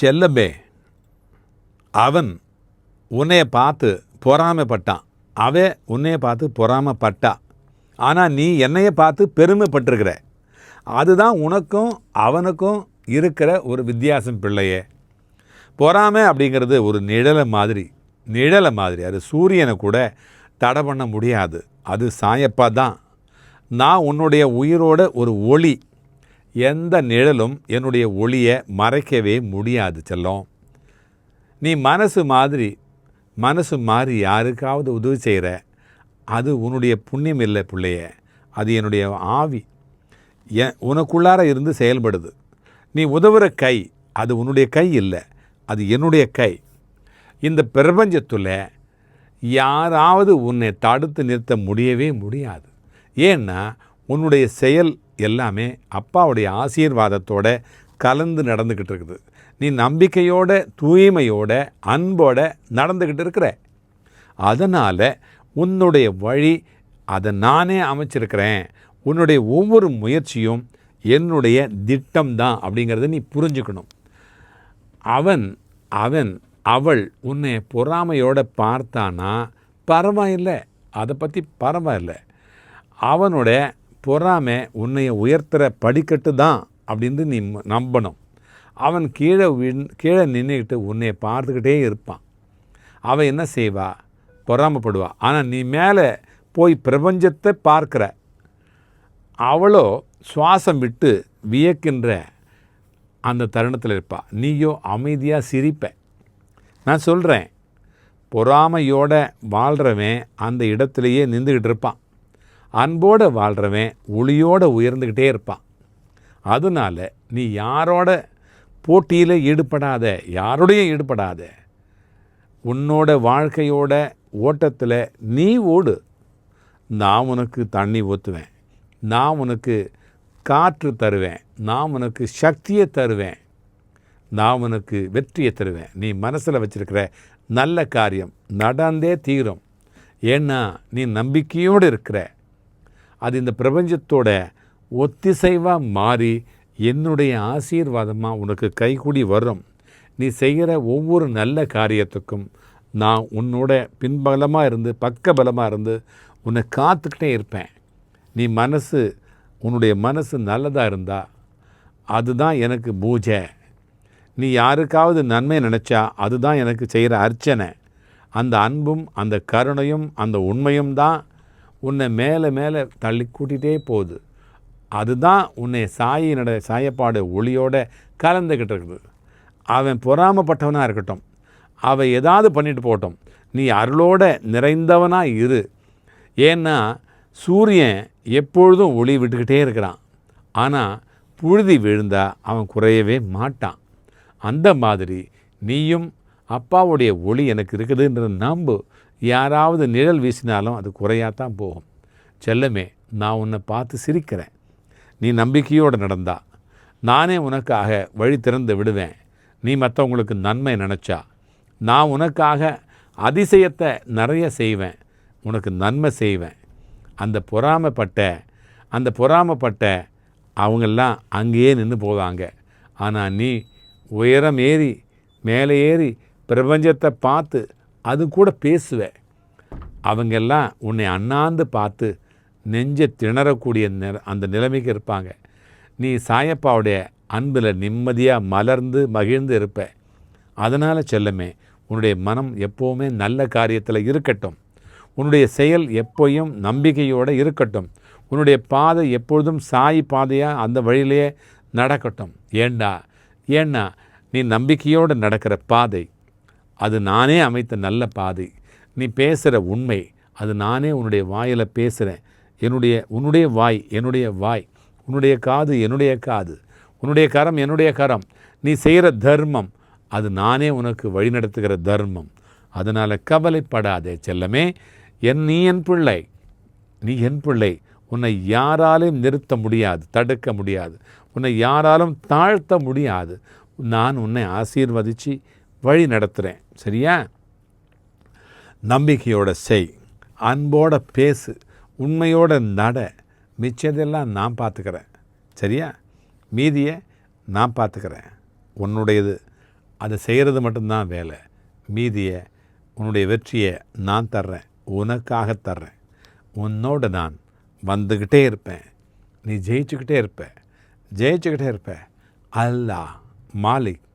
செல்லமே அவன் உன்னைய பார்த்து பொறாமைப்பட்டான். அவே உன்னைய பார்த்து பொறாமைப்பட்டா. ஆனால் நீ என்னைய பார்த்து பெருமைப்பட்டிருக்கிற. அதுதான் உனக்கும் அவனுக்கும் இருக்கிற ஒரு வித்தியாசம் பிள்ளையே. பொறாமை அப்படிங்கிறது ஒரு நிழலை மாதிரி நிழலை மாதிரி. அது சூரியனை கூட தடை பண்ண முடியாது. அது சாயப்பா தான். நான் உன்னுடைய உயிரோட ஒரு ஒளி எந்த நிழலும் என்னுடைய ஒளியை மறைக்கவே முடியாது செல்லம். நீ மனசு மாதிரி மனசு மாறி யாருக்காவது உதவி செய்கிற அது உன்னுடைய புண்ணியம் இல்லை பிள்ளைய. அது என்னுடைய ஆவி. என் உனக்குள்ளார இருந்து செயல்படுது. நீ உதவுற கை அது உன்னுடைய கை இல்லை அது என்னுடைய கை. இந்த பிரபஞ்சத்தில் யாராவது உன்னை தடுத்து நிறுத்த முடியவே முடியாது. ஏன்னா உன்னுடைய செயல் எல்லாமே அப்பாவுடைய ஆசீர்வாதத்தோட கலந்து நடந்துக்கிட்டு இருக்குது நீ நம்பிக்கையோட தூய்மையோட அன்போட நடந்துக்கிட்டு இருக்கிற அதனால் உன்னுடைய வழி அதை நானே அமைச்சிருக்கிறேன். உன்னுடைய ஒவ்வொரு முயற்சியும் என்னுடைய திட்டம் தான் அப்படிங்கிறத நீ புரிஞ்சுக்கணும். அவன் அவன் அவள் உன்னை பொறாமையோடு பார்த்தானா? பரவாயில்லை. அதை பற்றி பரவாயில்லை. அவனோட பொறாமை உன்னைய உயர்த்துகிற படிக்கட்டு தான் அப்படின்னு நீ நம்பணும். அவன் கீழே விண் கீழே நின்றுக்கிட்டு உன்னை பார்த்துக்கிட்டே இருப்பான். அவன் என்ன செய்வா? பொறாமப்படுவா. ஆனால் நீ மேலே போய் பிரபஞ்சத்தை பார்க்குற அவளோ சுவாசம் விட்டு வியக்கின்ற அந்த தருணத்தில் இருப்பா. நீயோ அமைதியாக சிரிப்ப. நான் சொல்கிறேன் பொறாமையோட வாழ்கிறவன் அந்த இடத்துலையே நின்றுக்கிட்டு இருப்பான். அன்போடு வாழ்கிறவன் ஒளியோடு உயர்ந்துக்கிட்டே இருப்பான். அதனால் நீ யாரோட போட்டியில் ஈடுபடாத யாரோடையும் ஈடுபடாத உன்னோட வாழ்க்கையோட ஓட்டத்தில் நீ ஓடு. நான் உனக்கு தண்ணி ஊற்றுவேன் நான் உனக்கு காற்று தருவேன். நான் உனக்கு சக்தியை தருவேன். நான் உனக்கு வெற்றியை தருவேன். நீ மனசில் வச்சுருக்கிற நல்ல காரியம் நடந்தே தீரும். ஏன்னா நீ நம்பிக்கையோடு இருக்கிற அது இந்த பிரபஞ்சத்தோட ஒத்திசைவாக மாறி என்னுடைய ஆசீர்வாதமாக உனக்கு கைகூடி வரும் நீ செய்கிற ஒவ்வொரு நல்ல காரியத்துக்கும் நான் உன்னோட பின்பலமாக இருந்து பக்க பலமாக இருந்து உன்னை காத்துக்கிட்டே இருப்பேன். நீ மனசு உன்னுடைய மனசு நல்லதாக இருந்தா அதுதான் எனக்கு பூஜை. நீ யாருக்காவது நன்மை நினச்சா அதுதான் எனக்கு செய்கிற அர்ச்சனை. அந்த அன்பும் அந்த கருணையும் அந்த உண்மையும் தான் உன்னை மேலே மேலே தள்ளி கூட்டிகிட்டே போகுது. அதுதான் உன்னை சாயினோட சாயப்பாடு ஒளியோட கலந்துக்கிட்டு இருக்குது. அவன் பொறாமப்பட்டவனாக இருக்கட்டும். அவன் ஏதாவது பண்ணிட்டு போகட்டும். நீ அருளோட நிறைந்தவனாக இரு. ஏன்னா சூரியன் எப்பொழுதும் ஒளி விட்டுக்கிட்டே இருக்கிறான். ஆனால் புழுதி விழுந்தால் அவன் குறையவே மாட்டான். அந்த மாதிரி நீயும் அப்பாவுடைய ஒளி எனக்கு இருக்குதுன்ற நம்பு. யாராவது நிழல் வீசினாலும் அது குறையாத்தான் போகும். செல்லமே நான் உன்னை பார்த்து சிரிக்கிறேன். நீ நம்பிக்கையோடு நடந்தா. நானே உனக்காக வழி திறந்து விடுவேன். நீ மற்றவங்களுக்கு நன்மை நினச்சா. நான் உனக்காக அதிசயத்தை நிறைய செய்வேன். உனக்கு நன்மை செய்வேன். அந்த பொறாமைப்பட்ட அந்த பொறாமைப்பட்ட அவங்கெல்லாம் அங்கேயே நின்று போவாங்க. ஆனால் நீ உயரம் ஏறி மேலே ஏறி பிரபஞ்சத்தை பார்த்து அது கூட பேசுவேன். அவங்கெல்லாம் உன்னை அண்ணாந்து பார்த்து நெஞ்சை திணறக்கூடிய நிற அந்த நிலைமைக்கு இருப்பாங்க. நீ சாயப்பாவுடைய அன்பில் நிம்மதியாக மலர்ந்து மகிழ்ந்து இருப்ப. அதனால் செல்லமே உன்னுடைய மனம் எப்போவுமே நல்ல காரியத்தில் இருக்கட்டும். உன்னுடைய செயல் எப்போயும் நம்பிக்கையோடு இருக்கட்டும். உன்னுடைய பாதை எப்பொழுதும் சாய் பாதையாக அந்த வழியிலேயே நடக்கட்டும். ஏண்டா? ஏன்னா நீ நம்பிக்கையோடு நடக்கிற பாதை. அது நானே அமைத்த நல்ல பாதை. நீ பேசுகிற உண்மை அது நானே உன்னுடைய வாயில் பேசுகிறேன் என்னுடைய உன்னுடைய வாய் என்னுடைய வாய் உன்னுடைய காது என்னுடைய காது உன்னுடைய கரம் என்னுடைய கரம். நீ செய்கிற தர்மம் அது நானே உனக்கு வழிநடத்துகிற தர்மம். அதனால் கவலைப்படாதே செல்லமே என் நீ என் பிள்ளை நீ என் பிள்ளை. உன்னை யாராலையும் நிறுத்த முடியாது தடுக்க முடியாது. உன்னை யாராலும் தாழ்த்த முடியாது. நான் உன்னை ஆசீர்வதித்து வழி நடத்துகிறேன் சரியா? நம்பிக்கையோட செய். அன்போட பேசு. உண்மையோட நட. மிச்சதெல்லாம் நான் பார்த்துக்கிறேன் சரியா? மீதியை நான் பார்த்துக்கிறேன் உன்னுடையது. அதை செய்கிறது மட்டும்தான் வேலை. மீதியை உன்னுடைய வெற்றியை நான் தர்றேன். உனக்காக தர்றேன். உன்னோட நான் வந்துக்கிட்டே இருப்பேன். நீ ஜெயிச்சுக்கிட்டே இருப்ப. ஜெயிச்சுக்கிட்டே இருப்ப. அல்லாஹ் மாலிக்.